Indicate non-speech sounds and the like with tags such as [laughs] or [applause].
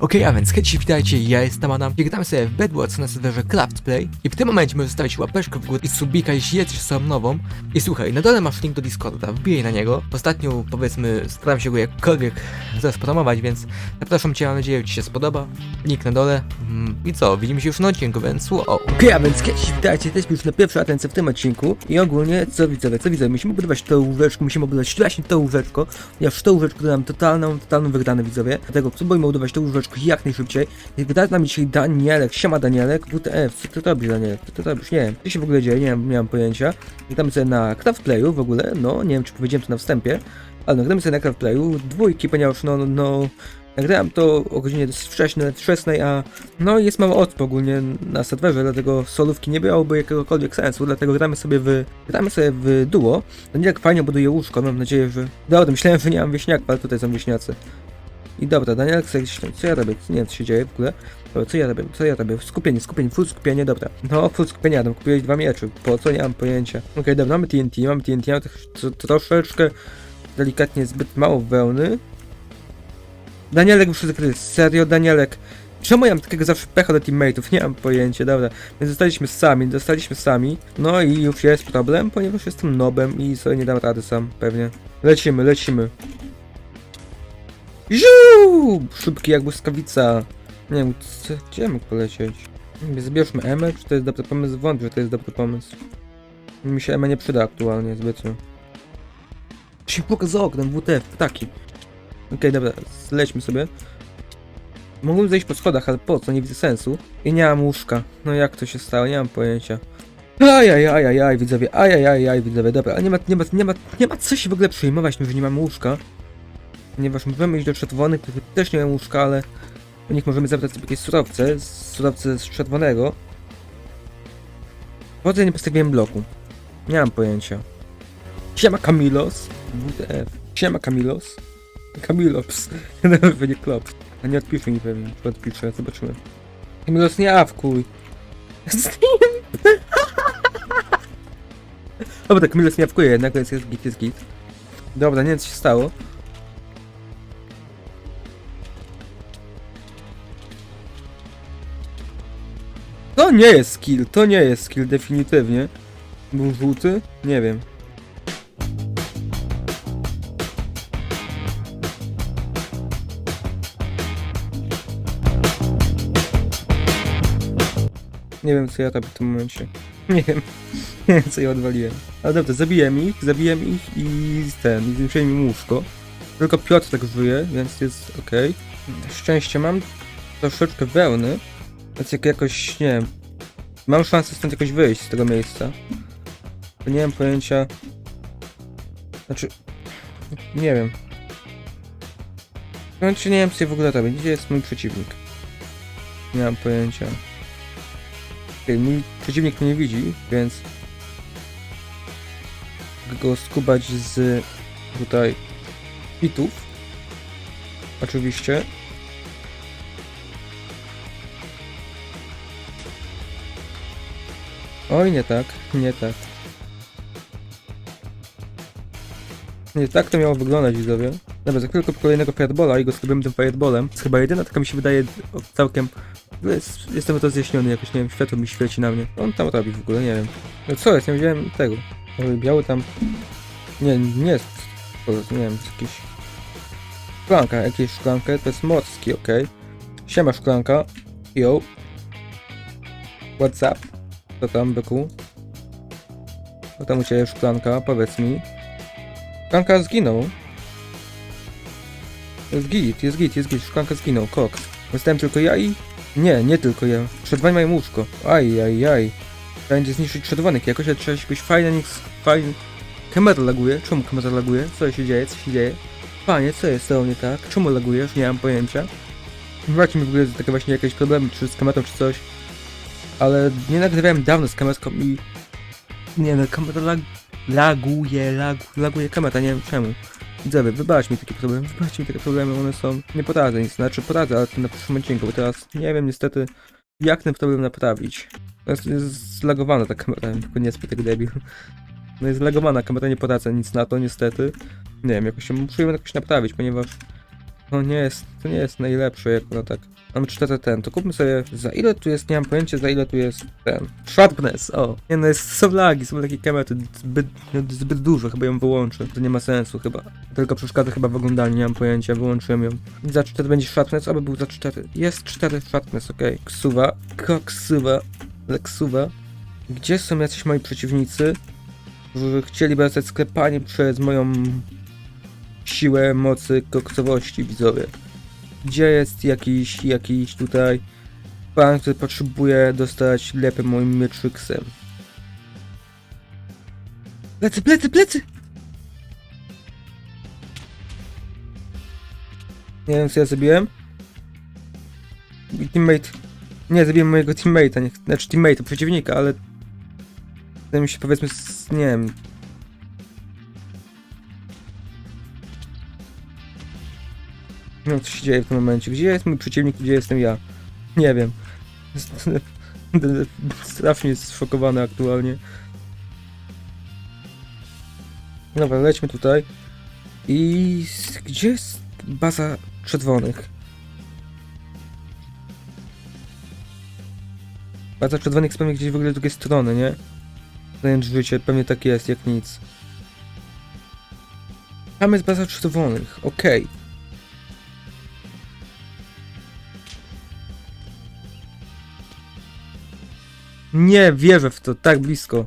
Okej, a więc hejcie, witajcie, ja jestem Adam i gramy sobie w Bedwars na serwerze Craft Play. I w tym momencie możesz zostawić łapeczkę w górę i subika, jeśli jesteś sam nową. I słuchaj, na dole masz link do Discorda, wbijaj na niego. Ostatnio, powiedzmy, staram się go jakkolwiek zaspromować, więc zapraszam cię, mam nadzieję, że ci się spodoba. Link na dole. Mm, i co, widzimy się już na odcinku, więc wow. Okej, a więc kiedyś witajcie, jesteśmy już na pierwszej atencję w tym odcinku. I ogólnie, co widzowie, co widzowie, musimy budować to łóżeczko, musimy budować właśnie to łóżeczko, ponieważ to łóżeczko to nam totalną, totalną wygraną widzowie, dlatego spróbujmy budować to łóżeczko jak najszybciej. I wydaje nam dzisiaj Danielek, siema Danielek, WTF, co ty robisz Danielek, co ty robisz, nie wiem, co się w ogóle dzieje, nie mam, nie mam pojęcia. Gramy sobie na Craftplayu w ogóle, no, nie wiem czy powiedziałem to na wstępie, ale no, sobie na Craftplayu, dwójki, ponieważ no, no, no Nagrałem to o godzinie dosyć wcześniej, wczesnej, a no jest mało osób ogólnie na serwerze, dlatego solówki nie miałoby jakiegokolwiek sensu, dlatego gramy sobie w, gramy sobie w duo. Danielek fajnie buduje łóżko, mam nadzieję, że... Dobra, myślałem, że nie mam wieśniaków, ale tutaj są wieśniacy. I dobra, tam, co ja robię? Nie wiem, co się dzieje w ogóle. Dobra, co ja robię? Co ja robię? Skupienie, skupienie, full skupienie, dobra. No, full skupienie, Adam, kupiłeś dwa miecze, po co? Nie mam pojęcia. Okej, dobra, mamy TNT, mamy TNT, mamy troszeczkę delikatnie zbyt mało wełny. Danielek już zakryty. Serio, Danielek. Czemu ja mam takiego zawsze pecha do teammateów? Nie mam pojęcia, dobra. Więc zostaliśmy sami, zostaliśmy sami. No i już jest problem, ponieważ jestem nobem i sobie nie dam rady sam, pewnie. Lecimy, lecimy. Ziu! Szybki jak błyskawica. Nie wiem, gdzie mógł polecieć? Zbierzmy Emę, czy to jest dobry pomysł? Wątpię, że to jest dobry pomysł. Mi się Ema nie przyda aktualnie zbytnio. Się pokazał oknem, WTF, ptaki. Okej, dobra, zlećmy sobie. Mogłem zejść po schodach, ale po co? Nie widzę sensu. I nie mam łóżka. No jak to się stało? Nie mam pojęcia. Ajajajajaj, widzowie, ajajajaj, widzowie, dobra, ale nie ma, nie ma, nie ma, nie ma co się w ogóle przejmować, że nie mam łóżka. Ponieważ możemy iść do czerwonych, których też nie mam łóżka, ale u nich możemy zabrać sobie jakieś surowce, surowce z czerwonego. Ja nie postawiłem bloku? Nie mam pojęcia. Siema Kamilos. WTF. Siema Kamilos. Kamilops. [laughs] Nawet nie klop. A nie odpisze mi pewnie. Czy odpisze, zobaczymy. Kamilos nie awkuj. [laughs] Dobra, Kamilos nie awkuje jednak, więc jest git, jest git. Dobra, nie wiem co się stało. To nie jest skill, to nie jest skill, definitywnie. Był żółty? Nie wiem. Nie wiem co ja robię w tym momencie. [laughs] Nie wiem. Nie wiem co ja odwaliłem. Ale dobrze, zabiłem ich, zabiłem ich i ten, i zniszczyłem im łóżko. Tylko Piotr tak żyje, więc jest ok. Szczęście mam troszeczkę wełny, więc jak jakoś, nie wiem, mam szansę stąd jakoś wyjść z tego miejsca. Nie mam pojęcia. Znaczy, nie wiem. Znaczy nie wiem co w ogóle robię. Gdzie jest mój przeciwnik? Nie mam pojęcia. Okej, mój przeciwnik mnie nie widzi, więc go skubać z tutaj pitów. Oczywiście. Oj, nie tak, nie tak. Nie tak to miało wyglądać, widzowie. Dobra, za chwilkę kolejnego firebola i go skubimy tym fireballem. Jest chyba jedyna, taka mi się wydaje całkiem... Jest, jestem rozjaśniony, jakoś nie wiem, światło mi świeci na mnie. On tam robi w ogóle, nie wiem. No co jest, nie widziałem tego. Biały tam... Nie, nie jest... Nie wiem, jest jakiś... Szklanka, jakieś szklankę, to jest morski, okej. Siema szklanka. Yo. What's up? Co tam, byku? Co tam u ciebie szklanka? Powiedz mi. Szklanka zginął. Jest git, jest git, jest git. Szklanka zginął, koks. Zostałem tylko ja i... Nie, nie tylko ja. Przedwani mają łóżko. Aj, aj, aj. Będzie zniszczyć czerwonych jakoś, trzeba być fajnie, niech fajnie... Kamera laguje? Czemu kamera laguje? Co się dzieje? Co się dzieje? Panie, co jest to nie tak? Czemu lagujesz? Nie mam pojęcia. Zobaczcie mi w ogóle takie właśnie jakieś problemy, czy z kamerą, czy coś. Ale nie nagrywałem dawno z kamerką i... Nie no, kamera lag... laguje, lag... laguje kamera, nie wiem czemu. Widzowie, wybacz mi takie problemy, wybacz mi takie problemy, one są... Nie poradzę nic, znaczy poradzę, ale to na przyszłym odcinku, bo teraz nie wiem niestety jak ten problem naprawić. Teraz jest zlagowana ta kamera, [laughs] tylko nie spy tak debil. No jest zlagowana kamera, nie poradzę nic na to niestety. Nie wiem, jakoś muszę ją jakoś naprawić, ponieważ To nie jest, to nie jest najlepsze, jak no tak. Mamy 4 ten, to kupmy sobie, za ile tu jest, nie mam pojęcia, za ile tu jest ten. Sharpness, o. Nie no, jest, są lagi, są takie kamery, zbyt, no, zbyt dużo, chyba ją wyłączę. To nie ma sensu chyba. Tylko przeszkadza chyba w oglądaniu, nie mam pojęcia, wyłączyłem ją. Za 4 będzie sharpness, aby był za 4. Jest 4 sharpness, okej. Ksuwa, koksuwa, leksuwa. Gdzie są jacyś moi przeciwnicy, którzy chcieliby zostać sklepani przez moją siłę mocy koksowości widzowie. Gdzie jest jakiś, jakiś tutaj pan, który potrzebuje dostać lepę moim mieczyksem? Plecy, plecy, plecy! Nie wiem co ja zrobiłem. Teammate... Nie, zabiłem mojego teammate'a, nie, znaczy teammate'a, przeciwnika, ale... Wydaje się powiedzmy, z, nie wiem, Wiem, co się dzieje w tym momencie. Gdzie jest mój przeciwnik, gdzie jestem ja? Nie wiem. [laughs] Strasznie zszokowany aktualnie. Dobra, lećmy tutaj. I gdzie jest baza czerwonych? Baza czerwonych jest pewnie gdzieś w ogóle z drugiej strony, nie? Zająć życie, pewnie tak jest, jak nic. Tam jest baza czerwonych, okej. Nie wierzę w to, tak blisko.